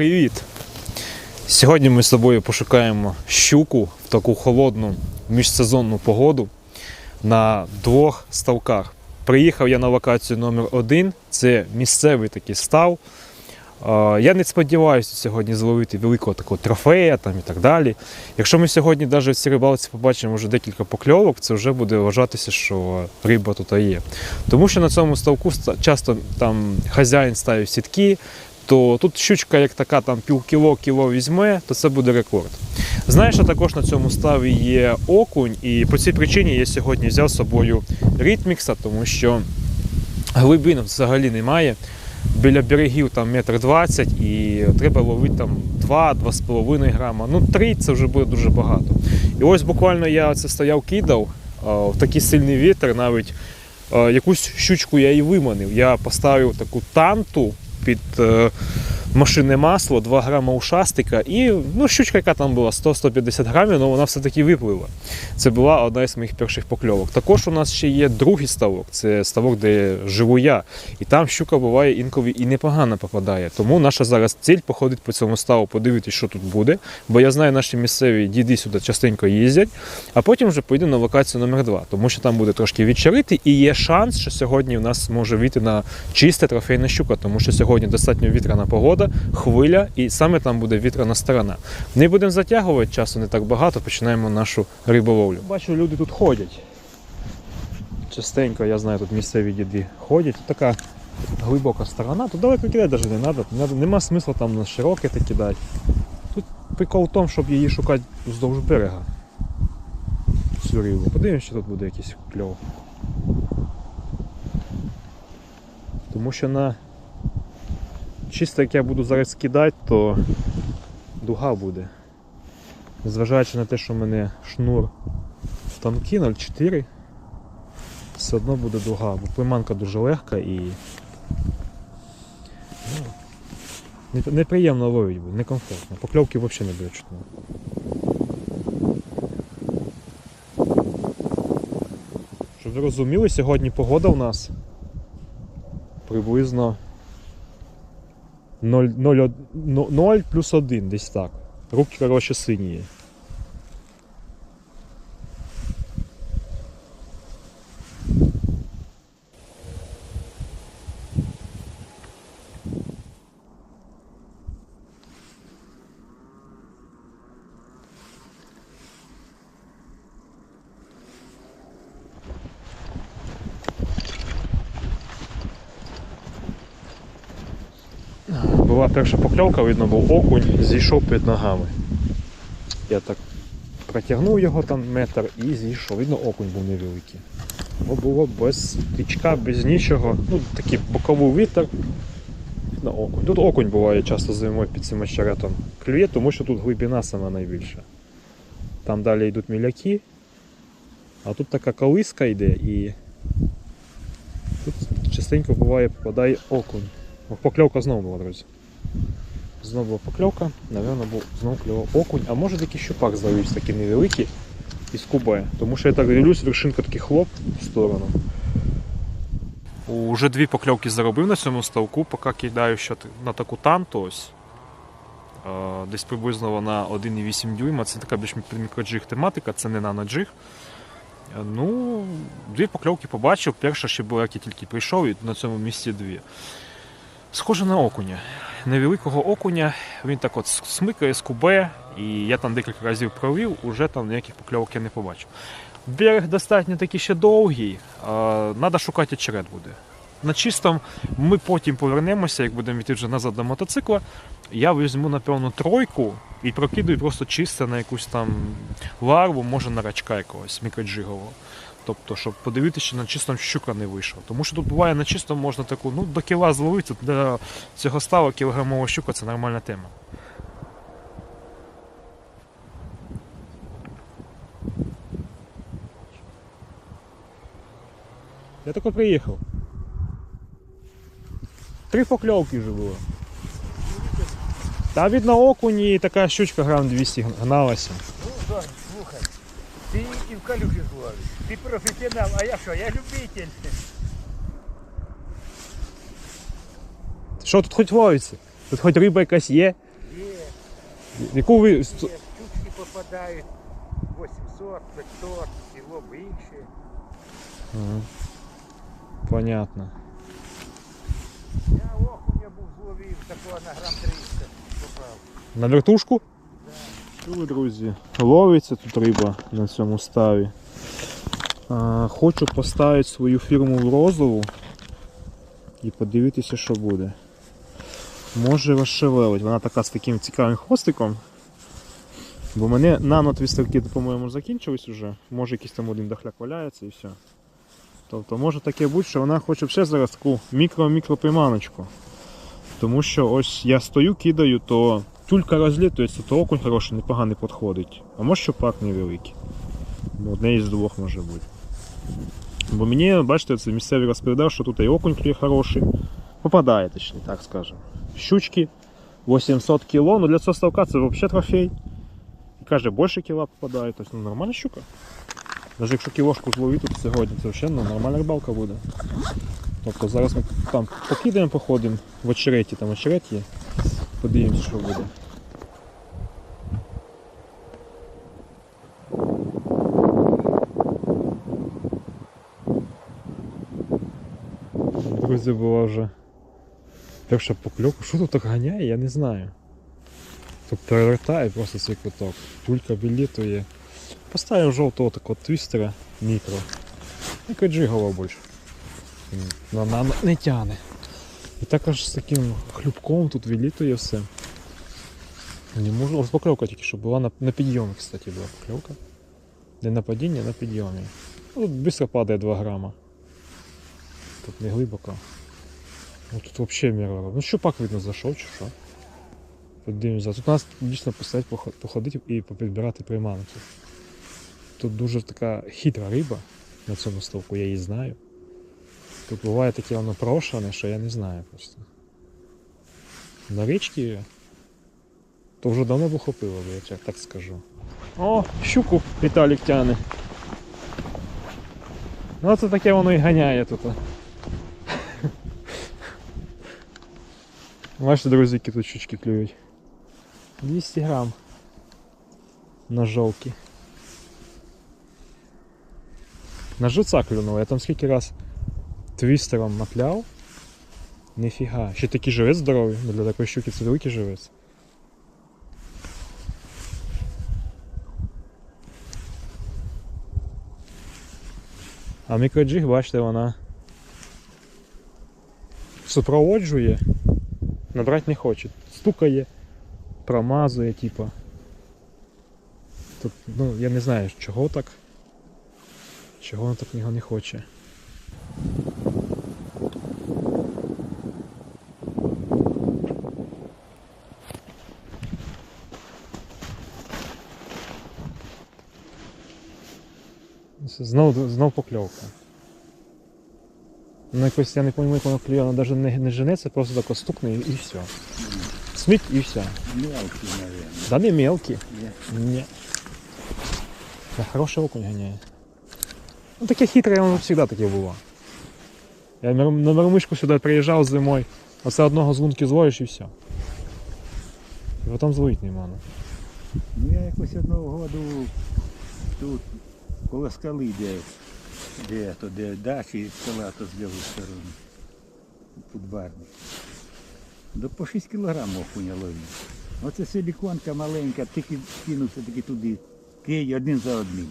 Привіт! Сьогодні ми з тобою пошукаємо щуку в таку холодну міжсезонну погоду на двох ставках. Приїхав я на локацію номер один. Це місцевий такий став. Я не сподіваюся сьогодні зловити великого такого трофея там і так далі. Якщо ми сьогодні навіть в цій рибалці побачимо вже декілька покльовок, це вже буде вважатися, що риба тут є. Тому що на цьому ставку часто там хазяїн ставив сітки, то тут щучка, як така там півкіло кіло візьме, то це буде рекорд. Знаєш, що також на цьому ставі є окунь, і по цій причині я сьогодні взяв з собою ритмікса, тому що глибин взагалі немає. Біля берегів там метр двадцять і треба ловити там 2-2,5 грама. Ну 3 це вже буде дуже багато. І ось буквально я це стояв, кидав в такий сильний вітер, навіть якусь щучку я і виманив. Я поставив таку танту під е, машинне масло, 2 грама ушастика, і ну, щучка, яка там була 100-150 грамів, але вона все-таки виплила. Це була одна із моїх перших покльовок. Також у нас ще є другий ставок, це ставок, де живу я. І там щука буває інколи і непогано попадає. Тому наша зараз ціль походить по цьому ставу, подивитися, що тут буде. Бо я знаю, наші місцеві діди сюди частенько їздять, а потім вже поїдемо на локацію номер 2 тому що там буде трошки відчарити, і є шанс, що сьогодні в нас може вийти на чисте трофейна щука, тому що сьогодні достатньо вітряна погода, хвиля, і саме там буде вітряна сторона. Не будемо затягувати, часу не так багато, починаємо нашу риболовлю. Бачу, люди тут ходять. Частенько, я знаю, тут місцеві діди ходять. Така глибока сторона, тут далеко кидати навіть не треба. Нема смисла там на широке те кидати. Тут прикол в тому, щоб її шукати вздовж берега. Цю рибу. Подивимось, що тут буде якийсь кльов. Тому що на чисто як я буду зараз кидати, то дуга буде. Незважаючи на те, що в мене шнур тонкий 0,4, все одно буде дуга, бо приманка дуже легка і ну, неприємно ловить буде, некомфортно. Покльовки взагалі не буде чутно. Щоб ви розуміли, сьогодні погода у нас приблизно 0, 0, 0 плюс 1 десь так. Руки, коротше, сині. Була перша покльовка, видно, був окунь, зійшов під ногами. Я так протягнув його там метр і зійшов. Видно, окунь був невеликий. Бо було без тичка, без нічого. Ну, такий боковий вітер. На окунь. Тут окунь буває часто зимою під цим очеретом. Клює, тому що тут глибина сама найбільша. Там далі йдуть міляки, а тут така колиска йде і тут частенько буває попадає окунь. Покльовка знову була, друзі. Знову була покльовка, напевно, був знову клював окунь, а може такий щупак з'явився такий невеликий із кубе. Тому що я так дивлюсь, вершинка такий хлоп в сторону. Уже дві покльовки заробив на цьому ставку, поки кидаю ще на таку танту ось. Е, Десь приблизно вона 1,8 дюйма. Це така більш мікроджиг тематика, це не наноджиг. Е, Ну, дві покльовки побачив. Перша ще була, як я тільки прийшов, і на цьому місці дві. Схоже на окуня. Невеликого окуня, він так от смикає з кубе, і я там декілька разів провів, уже там ніяких покльовок я не побачив. Берег достатньо такий ще довгий, треба шукати очерет буде. На чистом ми потім повернемося, як будемо йти вже назад до мотоцикла. Я візьму, напевно, тройку і прокидаю просто чисто на якусь там ларву, може на рачка якогось мікроджигового. Тобто, щоб подивитися, чи на чистому щука не вийшов. Тому що тут буває на чистому можна таку, ну, до кіла зловити, для цього става кілограмова щука це нормальна тема. Я тільки приїхав. Три покльовки вже було. Та від на окуні така щучка грам 200 гналася. Ну, Жень, слухай, ти і в калюжі ловиш. Ти професіонал, а я що, я любитель. Що тут хоч ловиться? Тут хоч риба якась є. Є, Яку ви. є, штучки попадають 800, 500, кіло більше. Ага. Понятно. Я окуня був зловив, такого на грам 300 попав. На вертушку? Що ви, друзі? Ловиться тут риба на цьому ставі. Хочу поставити свою фірму в розову і подивитися, що буде. Може розшевелить. Вона така з таким цікавим хвостиком. Бо мене нанотвістерки, по-моєму, закінчились уже. Може якийсь там один дахляк валяється і все. Тобто може таке бути, що вона хоче ще зараз таку мікро-мікро приманочку. Тому що ось я стою, кидаю, то тюлька розлітується, то окунь хороший, непоганий підходить. А може щупак невеликий. Ну, Одне із двох може бути. Бо мені, бачите, це місцевий розповідав, що тут і окунь клює хороший. Попадає, точніше, так скажемо. Щучки 800 кг, ну для цього ставка це взагалі трофей. І каже, більше кіла попадає, тобто ну, нормальна щука. Навіть якщо кілошку зловити тут сьогодні, це взагалі ну, нормальна рибалка буде. Тобто зараз ми там покидаємо, походимо в очереті, там очерет є. Подивимося, що буде. Друзі, була вже перша покльовка. Що тут так ганяє, я не знаю. Тут перевертає просто цей квиток. Тюлька білітує. Поставив жовтого такого твістера мікро. І каджигова більше. Вона не тяне. І також з таким хлюбком тут вилітує все. Не можу. Ось покльовка тільки що була на, на підйомі, кстати, була покльовка. Не на падінні, а на підйомі. Ну, Тут швидко падає 2 грама. Тут не глибоко. Ну тут взагалі міра. Ну щупак видно зайшов чи що. Подивимося. Тут нас дійсно посидять, походити і попідбирати приманки. Тут дуже така хитра риба на цьому ставку, я її знаю. Тут буває таке воно прошане, що я не знаю просто. На річці то вже давно б ухопило, я так скажу. О, щуку Віталік тяне. Ну це таке воно і ганяє тут. Бачите, друзі, які тут щучки клюють. 200 грам. На жовкі. На жуца клюнуло, я там скільки раз твістером напляв. Ніфіга. Ще такий живець здоровий, ну для такої щуки це великий живець. А мікроджиг, бачите, вона супроводжує, набрати не хоче. Стукає, промазує, типа. Тут, ну, я не знаю, чого так. Чого вона так його не хоче. Це Знов, знов покльовка. Ну якось я не пам'ятаю, як воно клює, вона навіть не, не женеться, просто так стукне і, і все. Сміть і все. Мелкий, мабуть. Да не мелкий. Ні. Ні. Та хороший окунь ганяє. Ну таке хитре воно завжди таке було. Я на Миромишку сюди приїжджав зимою, оце одного з лунки зловиш і все. І потім зловити не можна. Ну я якось одного году тут коло скали, де, де, то, де дачі села, то з лівої сторони. Подбарник. До по 6 кілограм окуня ловив. Оце силіконка маленька, тільки кинувся таки туди. Кий один за одним.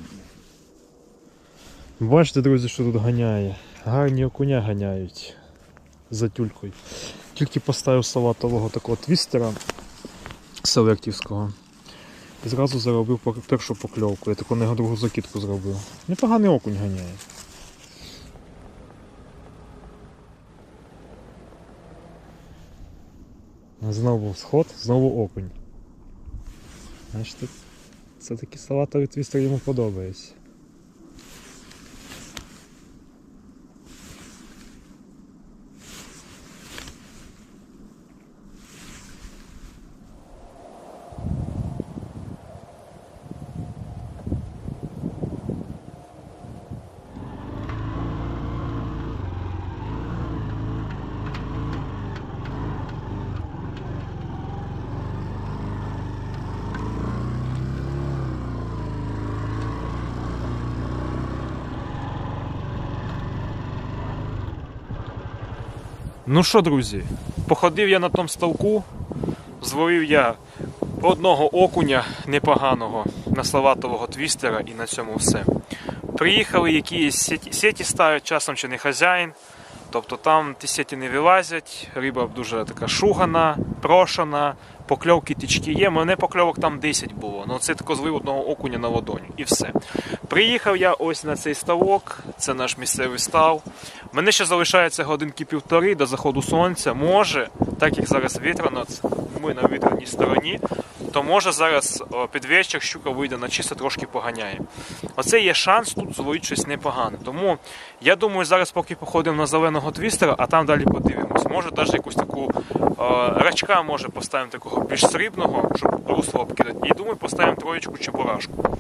Бачите, друзі, що тут ганяє. Гарні окуня ганяють за тюлькою. Тільки поставив салатового такого твістера селектівського. І зразу заробив першу покльовку. Я таку на другу закидку зробив. Непоганий окунь ганяє. Знову сход, знову окунь. Значить, все-таки салатовий твістер йому подобається. Ну що, друзі, походив я на тому ставку, зловив я одного окуня непоганого на Славатового твістера і на цьому все. Приїхали якісь сіті ставлять, часом чи не хазяїн. Тобто там ті сеті не вилазять, риба дуже така шугана, прошана, покльовки тічки є. Мене покльовок там 10 було. Ну це тако злив одного окуня на ладоню і все. Приїхав я ось на цей ставок, це наш місцевий став. Мене ще залишається годинки півтори до заходу сонця. Може, так як зараз вітряно, ми на вітряній стороні, то може зараз під вечір щука вийде на чисто трошки поганяє. Оце є шанс тут зловити щось непогане. Тому я думаю, зараз поки походимо на зеленого твістера, а там далі подивимось. Може навіть якусь таку рачка може поставимо такого більш срібного, щоб русло обкидати. І думаю, поставимо троєчку чи бурашку.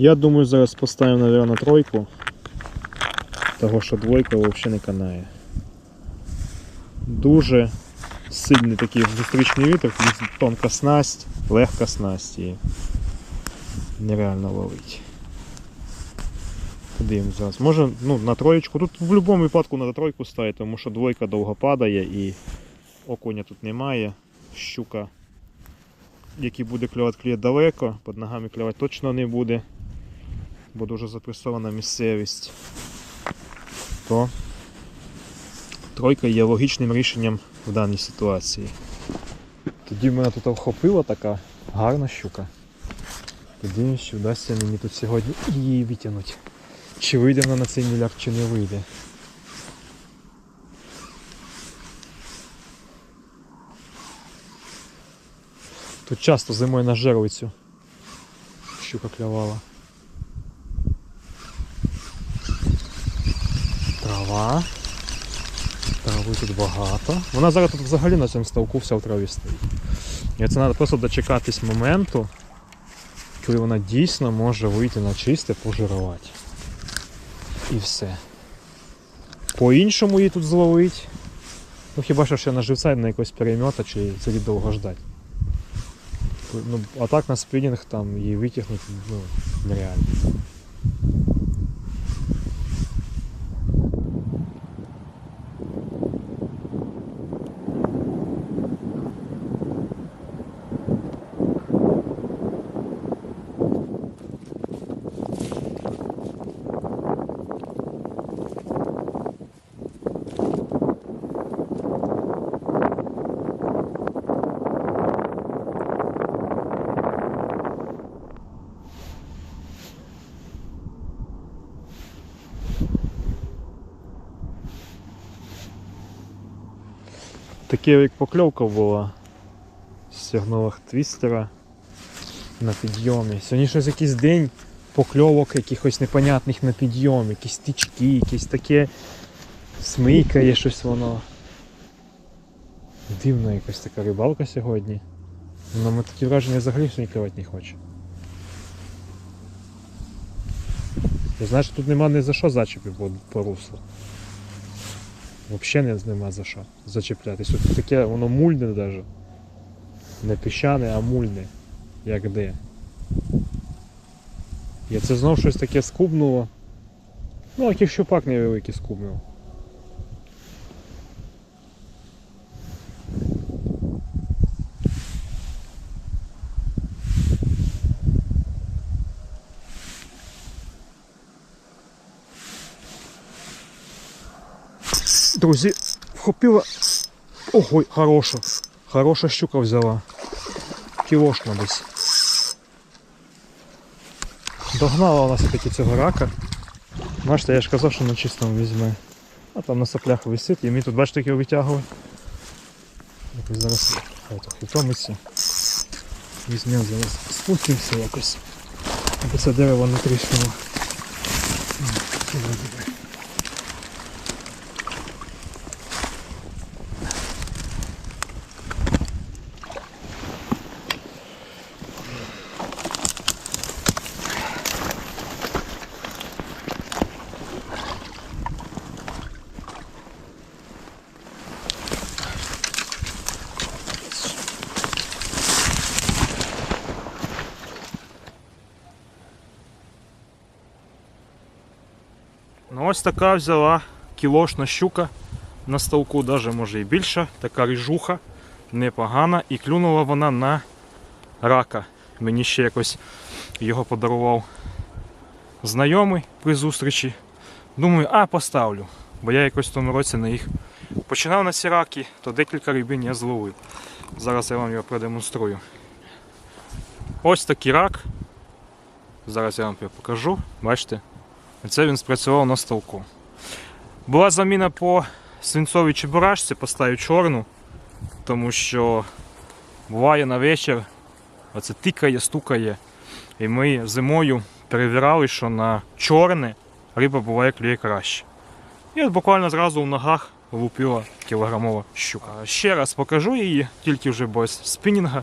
Я думаю, зараз поставимо, наверное, тройку. Того, що двойка взагалі не канає. Дуже сильний такий зустрічний вітер, тонка снасть, легка снасть і нереально ловить. Подивимось зараз. Може ну, на троєчку. Тут в будь-якому випадку на тройку ставити, тому що двойка довго падає і окуня тут немає. Щука, який буде клювати клює далеко, під ногами клювати точно не буде, бо дуже запресована місцевість. То тройка є логічним рішенням в даній ситуації. Тоді в мене тут вхопила така гарна щука. Подивимось, чи вдасться мені тут сьогодні її витягнути. Чи вийде вона на цей міляк, чи не вийде. Тут часто зимою на жервицю щука клювала. Трава. Трави тут багато. Вона зараз тут взагалі на цьому ставку вся в траві стоїть. І це треба просто дочекатись моменту, коли вона дійсно може вийти на чисте пожирувати. І все. По-іншому її тут зловить. Ну хіба що ще на живця на якось переймета чи сидіть довго ждать. Ну, а так на спінінг там її витягнути ну, нереально. Як покльовка була з сигналах твістера на підйомі. Сьогодні щось якийсь день покльовок якихось непонятних на підйомі, якісь тички, якісь таке смикає щось воно. Дивна якась така рибалка сьогодні. Ну, ми такі враження взагалі що клювати не хоче. Знаєш, тут нема ні за що зачепів по руслу. Взагалі нема за що зачеплятись. От таке воно мульне навіть. Не піщане, а мульне. Як де. І це знов щось таке скубнуло. Ну, яких щупак невеликий скубнув. Друзі, вхопила. Ого, хороша. Хороша щука взяла. Кілошна десь. Догнала вона все-таки цього рака. Бачите, я ж казав, що на чистому візьме. А там на соплях висить, і ми тут, бачите, як його витягували. Зараз втомиться. Візьмемо зараз спустимося якось. Аби це дерево не тріщнуло. Ось така взяла кілошна щука на ставку, навіть може і більша, така ріжуха, непогана. І клюнула вона на рака. Мені ще якось його подарував знайомий при зустрічі. Думаю, а поставлю. Бо я якось в тому році на їх починав на ці раки, то декілька рибин я зловив. Зараз я вам його продемонструю. Ось такий рак. Зараз я вам його покажу. Бачите? Це він спрацював на ставку. Була заміна по свинцовій чебурашці, поставив чорну, тому що буває на вечір, оце тикає, стукає. І ми зимою перевіряли, що на чорне риба буває клює краще. І от буквально зразу в ногах лупила кілограмова щука. Ще раз покажу її, тільки вже без спінінга.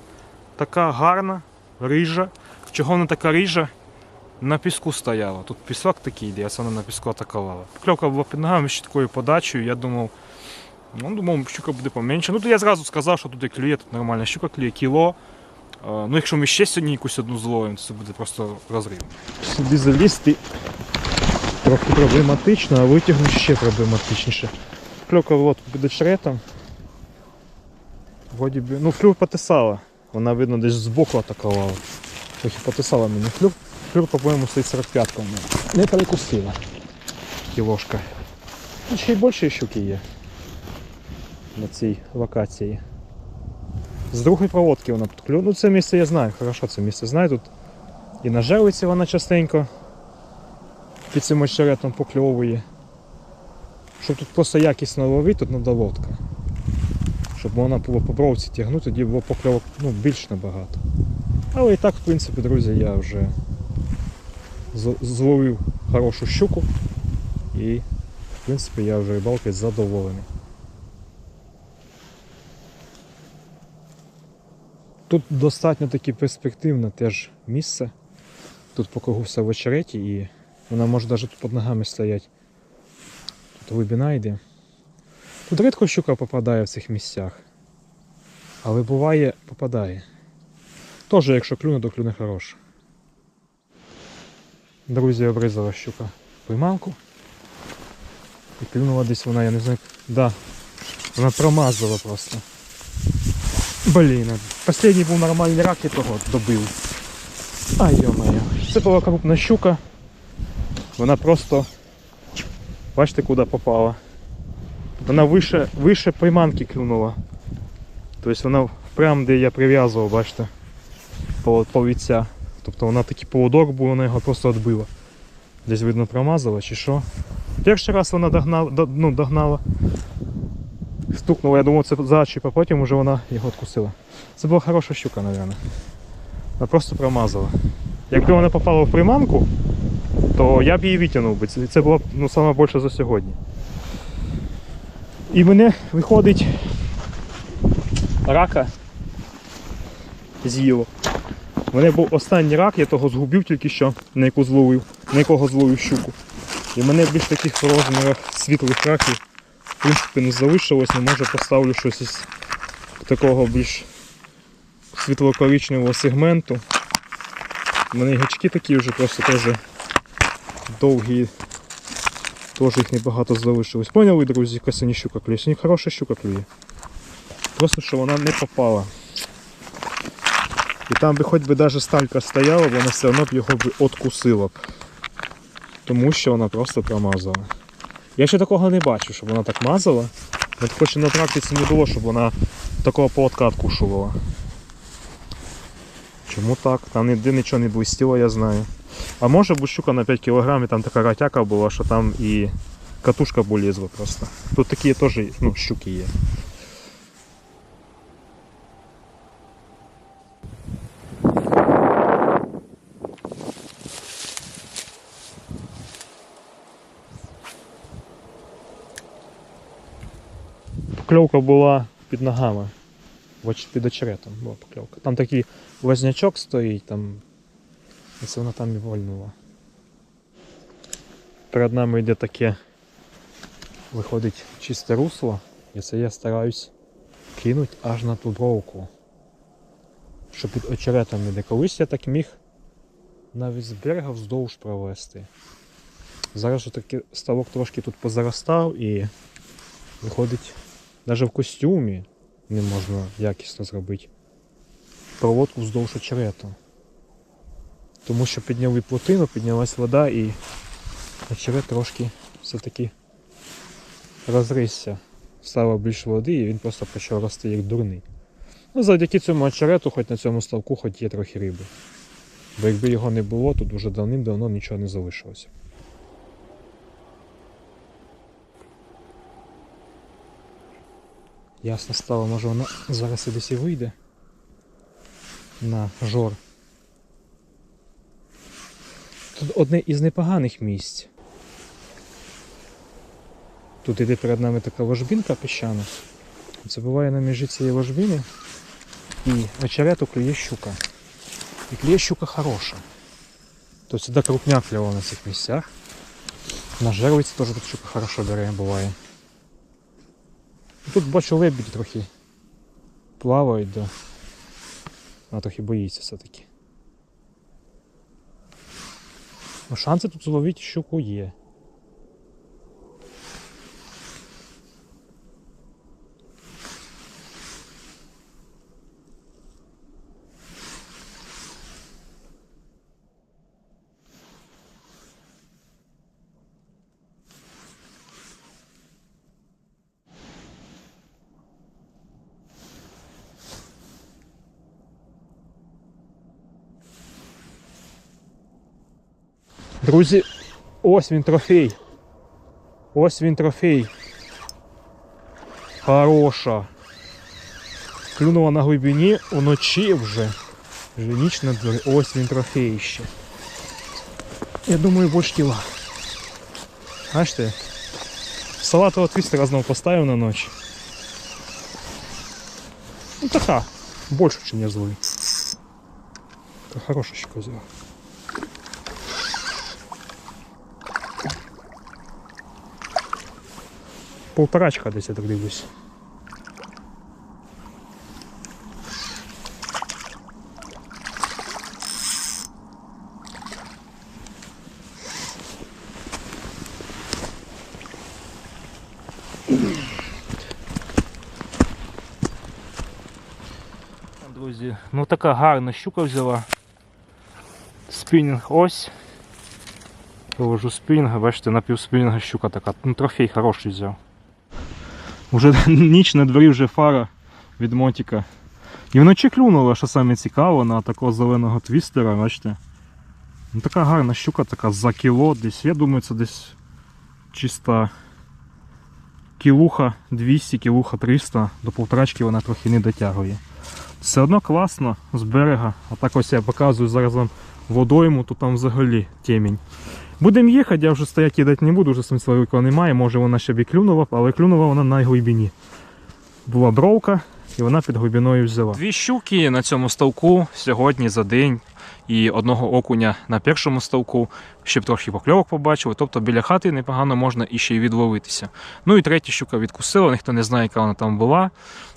Така гарна, рижа. Чого вона така рижа? На піску стояла. Тут пісок такий йде, а вона на піску атакувала. Кльовка була під ногами ще такою подачею. Я думав, ну думав, щука буде поменше. Ну то я зразу сказав, що тут клює, тут нормальна щука клює кіло. Е, Ну, якщо ми ще сьогодні якусь одну зловимо, то це буде просто розрив. Сюди залізти трохи проблематично, а витягнути ще проблематичніше. Кльовка от під очеретом. Вроді ну клюв потисала. Вона видно десь збоку атакувала. Трохи потисала мені клюв. Клюв, по-моєму, стоїть 45 у мене. Не перекусила. Кілошка. Ну, ще й більше щуки є на цій локації. З другої проводки вона тут. Ну це місце я знаю, хорошо це місце знаю. Тут і на жерлиці вона частенько під цим очеретом покльовує. Щоб тут просто якісно ловити, тут треба лодка. Щоб можна було по бровці тягнути, тоді було покльовок ну, більш набагато. Але і так, в принципі, друзі, я вже зловив хорошу щуку і, в принципі, я вже рибалкою задоволений. Тут достатньо таки перспективне теж місце. Тут по кругу все в очереті і вона може навіть тут під ногами стояти. Тут глибина йде. Тут рідко щука попадає в цих місцях. Але буває попадає. Теж якщо клюне, то клюне хороше. Друзі, обрізала щука приманку. І клюнула десь вона, я не знаю. Да. Вона промазала просто. Блін, останній був нормальний рак і того добив. Ай йо-моє. Це була крупна щука. Вона просто. Бачите, куди попала. Вона вище, вище приманки клюнула. Тобто вона прямо де я прив'язував, бачите, по- повідця. Тобто вона такий поводок був, вона його просто відбила. Десь видно промазала чи що. Перший раз вона догнала, до- ну, догнала. Стукнула, я думав, це зачіп, а потім вже вона його відкусила. Це була хороша щука, мабуть. Вона просто промазала. Якби вона попала в приманку, то я б її витягнув би. Це, було ну, саме більше за сьогодні. І мене виходить рака з'їло. У мене був останній рак, я того згубив тільки що, на яку зловив, на якого зловив щуку. І в мене більш таких розмірах світлих раків в принципі не залишилось, не може поставлю щось із такого більш світло-коричневого сегменту. У мене гачки такі вже просто теж довгі. Теж їх небагато залишилось. Поняли, друзі, щука клює? Сьогодні хороша щука клює. Просто що вона не попала. І там би хоч би навіть сталька стояла, вона все одно б його б откусила б. Тому що вона просто промазала. Я ще такого не бачив, щоб вона так мазала. От хоч і на практиці не було, щоб вона такого поводка откушувала. Чому так? Там ніде нічого не блистіло, я знаю. А може бути щука на 5 кг, там така ратяка була, що там і катушка полізла просто. Тут такі теж ну, щуки є. Покльовка була під ногами. Під очеретом була покльовка. Там такий вознячок стоїть, там. І це вона там і вольнула. Перед нами йде таке. Виходить чисте русло, і це я стараюсь кинути аж на ту бровку. Що під очеретом іде. Колись я так міг навіть з берега вздовж провести. Зараз же таки ставок трошки тут позаростав і виходить, навіть в костюмі не можна якісно зробити проводку вздовж очерету. Тому що підняли плотину, піднялась вода і очерет трошки все-таки розрився. Стало більше води і він просто почав рости як дурний. Ну, завдяки цьому очерету, хоч на цьому ставку, хоч є трохи риби. Бо якби його не було, тут уже давним-давно нічого не залишилося. Ясно стало, може вона зараз і десь і вийде на жор. Тут одне із непоганих місць. Тут іде перед нами така ложбинка піщана. Це буває на межі цієї ложбини і очерету клює щука. І клює щука хороша. То сюди крупняк клював на цих місцях. На жервиці теж тут щука хорошо бере, буває. Тут бачу лебідь трохи плавають, да. Вона трохи боїться все-таки. Ну, шанси тут зловити щуку є. Друзі, ось він трофей. Ось він трофей. Хороша. Клюнула на глибині уночі вже. Вже ніч на дворі. Ось він трофей ще. Я думаю, більш кіла. Бачите? Салатового твістера знову поставив на ніч. Ну така. Більше, ніж я злий. Та хороша ще Полторачка десь я так дивлюсь. Друзі, ну така гарна щука взяла. Спінінг ось. Вивожу спінінга, бачите, напівспінінга щука така. Ну, трофей хороший взяв. Уже ніч на дворі вже фара від мотика. І вночі клюнула, що саме цікаво, на такого зеленого твістера, бачите. Ну, така гарна щука, така за кіло десь. Я думаю, це десь чиста кілуха 200, кілуха 300, до полторачки вона трохи не дотягує. Все одно класно з берега. А так ось я показую зараз вам водойму, то там взагалі темінь. Будемо їхати, я вже стояти кидати не буду, вже великого немає. Може вона ще б і клюнула, але клюнула вона на глибині. Була бровка, і вона під глибиною взяла. Дві щуки на цьому ставку сьогодні за день і одного окуня на першому ставку, щоб трохи покльовок побачили. Тобто біля хати непогано можна і ще й відловитися. Ну і третя щука відкусила, ніхто не знає, яка вона там була,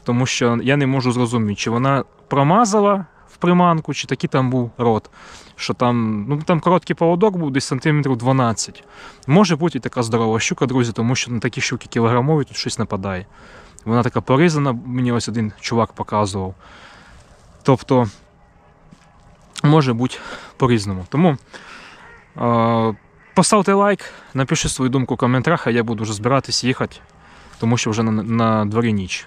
тому що я не можу зрозуміти, чи вона промазала приманку, чи такий там був рот. Що там, ну там короткий поводок був десь сантиметрів 12. Може бути і така здорова щука, друзі, тому що на такі щуки кілограмові тут щось нападає. Вона така поризана, мені ось один чувак показував. Тобто, може бути по-різному. Тому е- поставте лайк, напишіть свою думку в коментарях, а я буду вже збиратись їхати, тому що вже на, на дворі ніч.